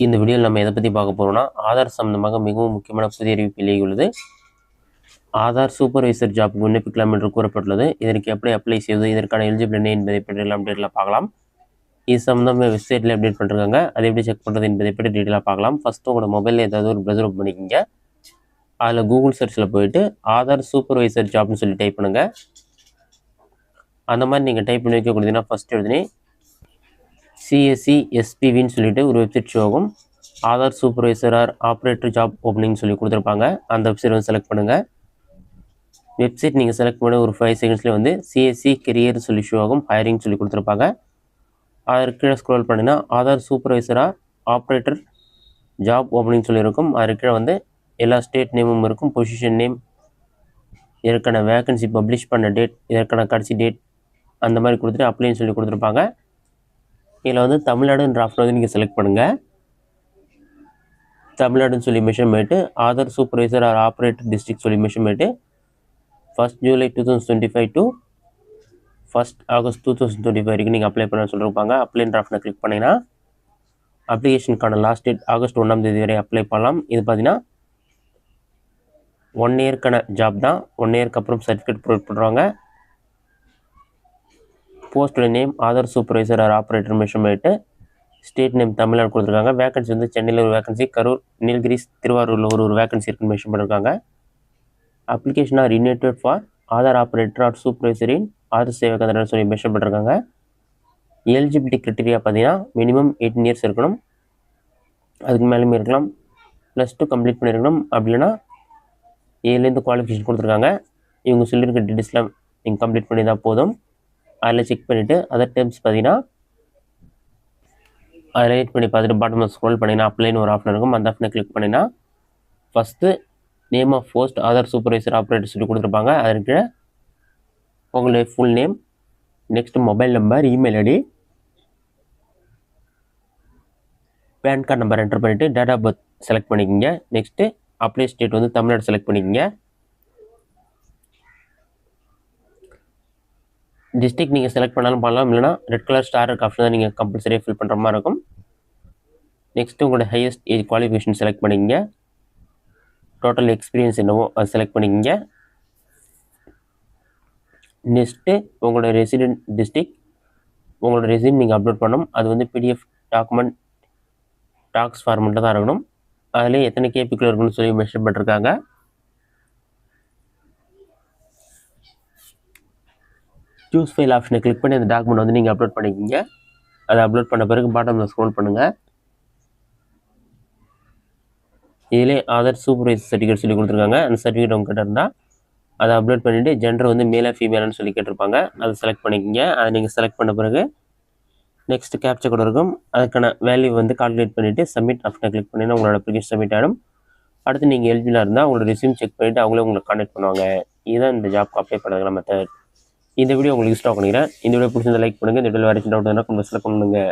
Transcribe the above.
இந்த வீடியோவில் நம்ம எதை பற்றி பார்க்க போகிறோம்னா ஆதார் சம்மந்தமாக மிகவும் முக்கியமான புதிய அறிவிப்பு வெளியுள்ளது ஆதார் சூப்பர்வைசர் ஜாப் விண்ணப்பிக்கலாம் என்று கூறப்பட்டுள்ளது. இதற்கு எப்படி அப்ளை செய்வது இதற்கான எலிஜிபிள் என்ன என்பதை பற்றி எல்லாம் டீட்டெயிலாக பார்க்கலாம். இது சம்மந்தமாக வெப்சைட்டில் அப்டேட் பண்ணிருக்காங்க. அதை எப்படி செக் பண்ணுறது என்பதை பற்றி டீட்டெயிலாக பார்க்கலாம். ஃபஸ்ட்டு உங்களோட மொபைலில் ஏதாவது ஒரு ப்ரௌசர் ஓப்பன் பண்ணிக்கிங்க. அதில் கூகுள் சர்ச்சில் போயிட்டு ஆதார் சூப்பர்வைசர் ஜாப்னு சொல்லி டைப் பண்ணுங்கள் அந்த மாதிரி நீங்கள் டைப் பண்ணி வைக்க கொடுத்தீங்கன்னா ஃபஸ்ட் எழுதுனே சிஎஸ்சி எஸ்பிவின்னு சொல்லிட்டு ஒரு வெப்சைட் ஷோ ஆகும். Aadhaar supervisor or operator job opening சொல்லி கொடுத்துருப்பாங்க. அந்த வெப்சைட் வந்து செலக்ட் பண்ணுங்கள் வெப்சைட் நீங்கள் செலக்ட் பண்ண ஒரு ஃபைவ் செகண்ட்ஸ்லேயே வந்து சிஎஸ்சி கெரியர் சொல்லி ஷோ ஆகும். ஹையரிங் சொல்லி கொடுத்துருப்பாங்க. அதற்கு கீழே ஸ்க்ரோல் பண்ணினா ஆதார் சூப்பர்வைசராக ஆப்ரேட்டர் ஜாப் ஓப்பனிங் சொல்லியிருக்கும். அதற்கு கீழே வந்து எல்லா ஸ்டேட் நேமும் இருக்கும். பொசிஷன் நேம் இதற்கான வேகன்சி பப்ளிஷ் பண்ண டேட் இதற்கான கடைசி டேட் அந்த மாதிரி கொடுத்துட்டு அப்ளைன்னு சொல்லி கொடுத்துருப்பாங்க. இதில் வந்து தமிழ்நாடுன்ற ஆப்ஷன் வந்து நீங்கள் செலக்ட் பண்ணுங்கள் தமிழ்நாடுன்னு சொல்லி மெஷன் பண்ணிட்டு Aadhaar supervisor or operator district சொல்லி மெஷன் பண்ணிட்டு first July two thousand twenty five to first August two thousand twenty five வரைக்கும் நீங்கள் அப்ளை பண்ண சொல்லியிருப்பாங்க அப்ளைன்ற ஆப்ஷனை கிளிக் பண்ணிங்கன்னா அப்ளிகேஷனுக்கான லாஸ்ட் டேட் ஆகஸ்ட் ஒன்றாம் தேதி வரை அப்ளை பண்ணலாம். இது பார்த்தீங்கன்னா ஒன் இயர்க்கான ஜாப் தான். ஒன் இயர்க்கு அப்புறம் சர்டிஃபிகேட் ப்ரொவைட் பண்ணுறாங்க போஸ்டோட name Aadhaar supervisor or operator mention state name Tamil Nadu கொடுத்துருக்காங்க. வேகன்சி வந்து சென்னையில் ஒரு வேகன்சி கரூர் நீலகிரிஸ் திருவாரூரில் ஒரு ஒரு வேகன்சி இருக்குன்னு மென்ஷன் பண்ணியிருக்காங்க application are ரினேட்டட் for Aadhaar operator or supervisor in Aadhaar Seva கேந்திரம்னு சொல்லி மென்ஷன் பண்ணியிருக்காங்க எலிஜிபிலிட்டி கிரிட்டீரியா பார்த்தீங்கன்னா மினிமம் எயிட்டீன் இயர்ஸ் இருக்கணும். அதுக்கு மேலேயுமே இருக்கலாம். ப்ளஸ் டூ கம்ப்ளீட் பண்ணியிருக்கணும் அப்படி இல்லைன்னா ஏலேருந்து குவாலிஃபிகேஷன் கொடுத்துருக்காங்க. இவங்க சொல்லியிருக்க டீட்டெயில்ஸ்லாம் நீங்கள் கம்ப்ளீட் பண்ணி தான் போதும். அதில் செக் பண்ணிவிட்டு அதர் டைம்ஸ் பார்த்தீங்கன்னா அதில் வெயிட் பண்ணி பார்த்துட்டு பாட்டமில் ஸ்க்ரோல் பண்ணிங்கன்னா அப்ளைன்னு ஒரு ஆப்ஷன் இருக்கும். அந்த ஆப்ஷனை கிளிக் பண்ணிங்கன்னா first name of post Aadhaar supervisor operator சொல்லி கொடுத்துருப்பாங்க. அதற்கு உங்களுடைய full name next mobile number email ID PAN card number enter பண்ணிவிட்டு டேட் ஆஃப் பர்த் செலக்ட் பண்ணிக்கோங்க. நெக்ஸ்ட்டு அப்ளை ஸ்டேட் வந்து தமிழ்நாடு செலக்ட் பண்ணிக்கோங்க. டிஸ்ட்ரிக் நீங்கள் செலக்ட் பண்ணாலும் பண்ணலாம். இல்லைனா ரெட் கலர் ஸ்டார் இருக்க ஆப்ஷன் தான் நீங்கள் கம்பல்சரியாக ஃபில் பண்ணுற மாதிரி இருக்கும். நெக்ஸ்ட்டு உங்களோட ஹையஸ்ட் ஏஜ் குவாலிஃபிகேஷன் செலக்ட் பண்ணிக்கங்க. டோட்டல் எக்ஸ்பீரியன்ஸ் என்னவோ அது செலக்ட் பண்ணிக்கங்க. நெக்ஸ்ட்டு உங்களோட ரெசிடென்ட் டிஸ்ட்ரிக் உங்களோட ரெசியூம் நீங்கள் அப்லோட் பண்ணணும். அது வந்து பிடிஎஃப் டாக்குமெண்ட் டாக்ஸ் ஃபார்மெட்டில் தான் இருக்கணும். அதில் எத்தனை கேபிக்குள்ள இருக்குன்னு சொல்லி மெஷர் பண்ணிருக்காங்க. சூஸ் ஃபைல் ஆப்ஷனை கிளிக் பண்ணி அந்த டாக்குமெண்ட் வந்து நீங்கள் அப்லோட் பண்ணிக்கிங்க. அதை அப்லோட் பண்ண பிறகு பாட்டமில் ஸ்க்ரோல் பண்ணுங்கள் இதிலே ஆதார் சூப்பர்வைசர் சர்டிஃபிகேட் சொல்லி கொடுத்துருக்காங்க. அந்த சர்டிஃபிகேட் உங்ககிட்ட இருந்தால் அதை அப்லோட் பண்ணிவிட்டு ஜெண்டர் வந்து மேலே ஃபீமேலான்னு சொல்லி கேட்டிருப்பாங்க. அதை செலக்ட் பண்ணிக்கிங்க. அதை நீங்கள் செலக்ட் பண்ண பிறகு நெக்ஸ்ட் கேப்சர் கூட இருக்கும். அதுக்கான வேல்யூ வந்து கால்குலேட் பண்ணிவிட்டு சப்மிட் ஆப்ஷனை கிளிக் பண்ணினா உங்களோட அப்ளிகேஷன் சப்மிட் ஆகிடும் அடுத்து நீங்கள் எலிஜிபிளாக இருந்தால் உங்களோட ரெசியூம் செக் பண்ணிவிட்டு அவங்களே உங்களை கான்டாக்ட் பண்ணுவாங்க. இதுதான் இந்த ஜாப்க்கு அப்ளை பண்ணுறதுக்கான மெத்தட் இந்த வீடியோ உங்களுக்கு ஸ்டாக் பண்ணிக்கிறேன். இந்த வீடியோ பிடிச்சிருந்த லைக் பண்ணுங்கள் இந்த வீடியோ வேறு டவுட் இருந்தால் கொஞ்சம் செலக்ட் பண்ணுங்கள்